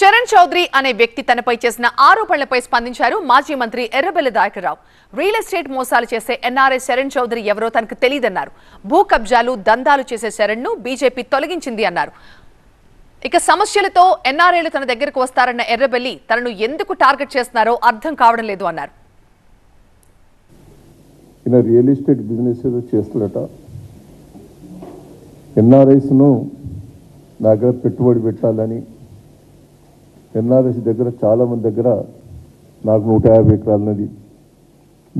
శరణ్ చౌదరి అనే వ్యక్తి తనపై చేసిన ఆరోపణలపై స్పందించారు మాజీ మంత్రి ఎర్రబెల్లి దాయకరావు రియల్ ఎస్టేట్ మోసాలు చేసే ఎన్ఆర్ఐ శరణ్ చౌదరి ఎవరో తనకు తెలియదన్నారు. భూ కబ్జాలు దందాలు చేసే శరణ్ను బీజేపీ తొలగించింది అన్నారు. ఇక సమస్యలతో ఎన్ఆర్ఐలు తన దగ్గరకు వస్తారన్న ఎర్రబెల్లి తనను ఎందుకు టార్గెట్ చేస్తున్నారో అర్థం కావడం లేదు అన్నారు. రియల్ ఎస్టేట్ బిజినెస్ ఏదో ఎన్ఆర్ఐస్ను నా దగ్గర పెట్టుబడి పెట్టాలని ఎన్ఆర్ఎస్ దగ్గర చాలామంది దగ్గర నాకు నూట యాభై ఎకరాలన్నది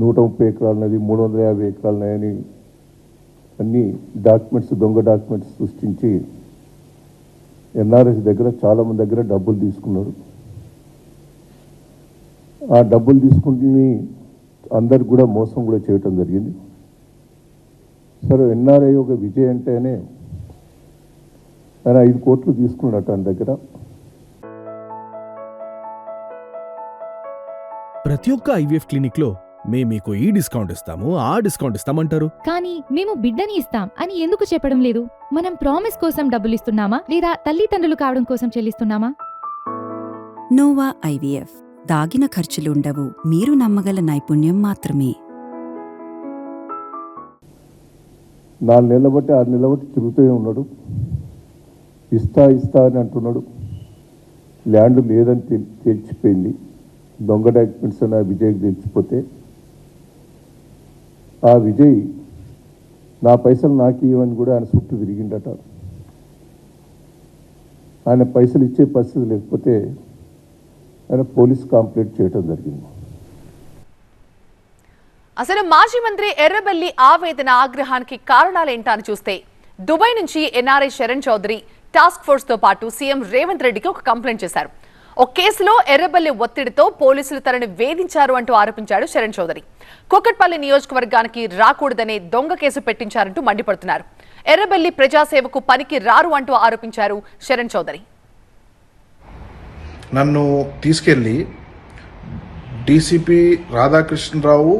నూట ముప్పై ఎకరాలన్నది మూడు వందల యాభై ఎకరాలన్నాయని అన్ని డాక్యుమెంట్స్ దొంగ డాక్యుమెంట్స్ సృష్టించి ఎన్ఆర్ఎస్ దగ్గర చాలామంది దగ్గర డబ్బులు తీసుకున్నారు. ఆ డబ్బులు తీసుకుని అందరికి కూడా మోసం కూడా చేయటం జరిగింది. సరే ఎన్ఆర్ఐ ఒక విజయ్ అంటేనే ఆయన ఐదు కోట్లు తీసుకున్నాడు ఆయన దగ్గర. ప్రతి ఒక్క ఐవీఎఫ్ క్లినిక్లో మేము మీకు ఈ డిస్కౌంట్ ఇస్తాము ఆ డిస్కౌంట్ ఇస్తామంటారు. కానీ మేము బిడ్డని ఇస్తాం అని ఎందుకు చెప్పడం లేదు? మనం ప్రామిస్ కోసం డబ్బులు ఇస్తున్నామా? లేదా తల్లిదండ్రులు కావడం కోసం చెల్లిస్తున్నామా? Nova IVF. దాగిన ఖర్చులుండవు మీరు నమ్మగల నైపుణ్యం మాత్రమే. నాలుగు నెలల బట్టి ఆరు నెలల బట్టి తిరుగుతూనే ఉన్నాడు. ఇస్తా ఇస్తా అని అంటున్నాడు. ల్యాండ్ లేదని తెల్ తెలిసిపోయింది దొంగ డాక్యుమెంట్స్ అని ఆ విజయ్కి తెలిసిపోతే ఆ విజయ్ నా పైసలు నాకు ఇవ్వని కూడా ఆయన చుట్టూ తిరిగిండట. ఆయన పైసలు ఇచ్చే పరిస్థితి లేకపోతే ఆయన పోలీస్ కంప్లైంట్ చేయటం జరిగింది. అసలు మాజీ మంత్రి ఎర్రబెల్లి ఆవేదన ఆగ్రహానికి కారణాలేంటా అని చూస్తే దుబాయ్ నుంచి ఎన్ఆర్ఐ శరణ్ చౌదరి టాస్క్ ఫోర్స్తో పాటు సీఎం రేవంత్ రెడ్డికి ఒక కంప్లైంట్ చేశారు. ఒక కేసులో ఎర్రబెల్లి ఒత్తిడితో పోలీసులు తనని వేధించారు అంటూ ఆరోపించాడు శరణ్ చౌదరి. కూకట్పల్లి నియోజకవర్గానికి రాకూడదనే దొంగ కేసు పెట్టించారంటూ మండిపడుతున్నారు. ఎర్రబెల్లి ప్రజాసేవకు పనికి రారు అంటూ ఆరోపించారు శరణ్ చౌదరి. నన్ను తీసుకెళ్ళి డీసీపీ రాధాకృష్ణరావు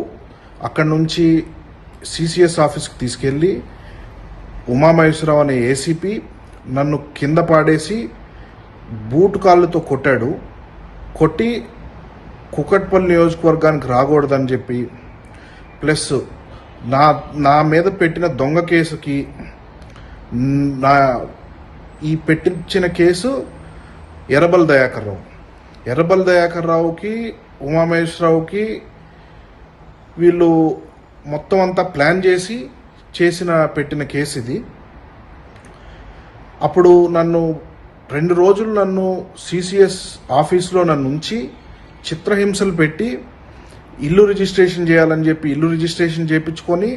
అక్కడి నుంచి సిసిఎస్ ఆఫీస్కి తీసుకెళ్ళి ఉమామహేశ్వరరావు అనే ఏసీపీ నన్ను కింద పాడేసి బూటు కాళ్ళతో కొట్టాడు. కొట్టి కుకట్పల్లి నియోజకవర్గానికి రాకూడదని చెప్పి ప్లస్ నా నా మీద పెట్టిన దొంగ కేసుకి నా ఈ పెట్టించిన కేసు ఎర్రబల్ దయాకర్ రావు. ఎర్రబల్ దయాకర్ రావుకి ఉమామహేశ్వరరావుకి వీళ్ళు మొత్తం అంతా ప్లాన్ చేసి చేసిన పెట్టిన కేసు ఇది. అప్పుడు నన్ను రెండు రోజులు నన్ను సిసిఎస్ ఆఫీస్లో నన్ను ఉంచి చిత్రహింసలు పెట్టి ఇల్లు రిజిస్ట్రేషన్ చేయాలని చెప్పి ఇల్లు రిజిస్ట్రేషన్ చేయించుకొని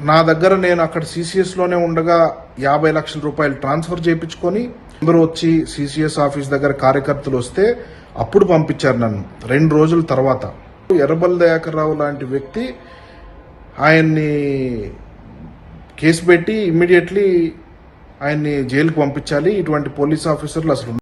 నా దగ్గర నేను అక్కడ సిసిఎస్లోనే ఉండగా యాభై లక్షల రూపాయలు ట్రాన్స్ఫర్ చేయించుకొని అందరూ వచ్చి సిసిఎస్ ఆఫీస్ దగ్గర కార్యకర్తలు వస్తే అప్పుడు పంపించారు నన్ను రెండు రోజుల తర్వాత. ఎర్రబల్ దయాకర్ రావు లాంటి వ్యక్తి ఆయన్ని కేసు పెట్టి ఇమ్మీడియట్లీ ఆయన్ని జైలుకు పంపించాలి. ఇటువంటి పోలీస్ ఆఫీసర్లు అసలు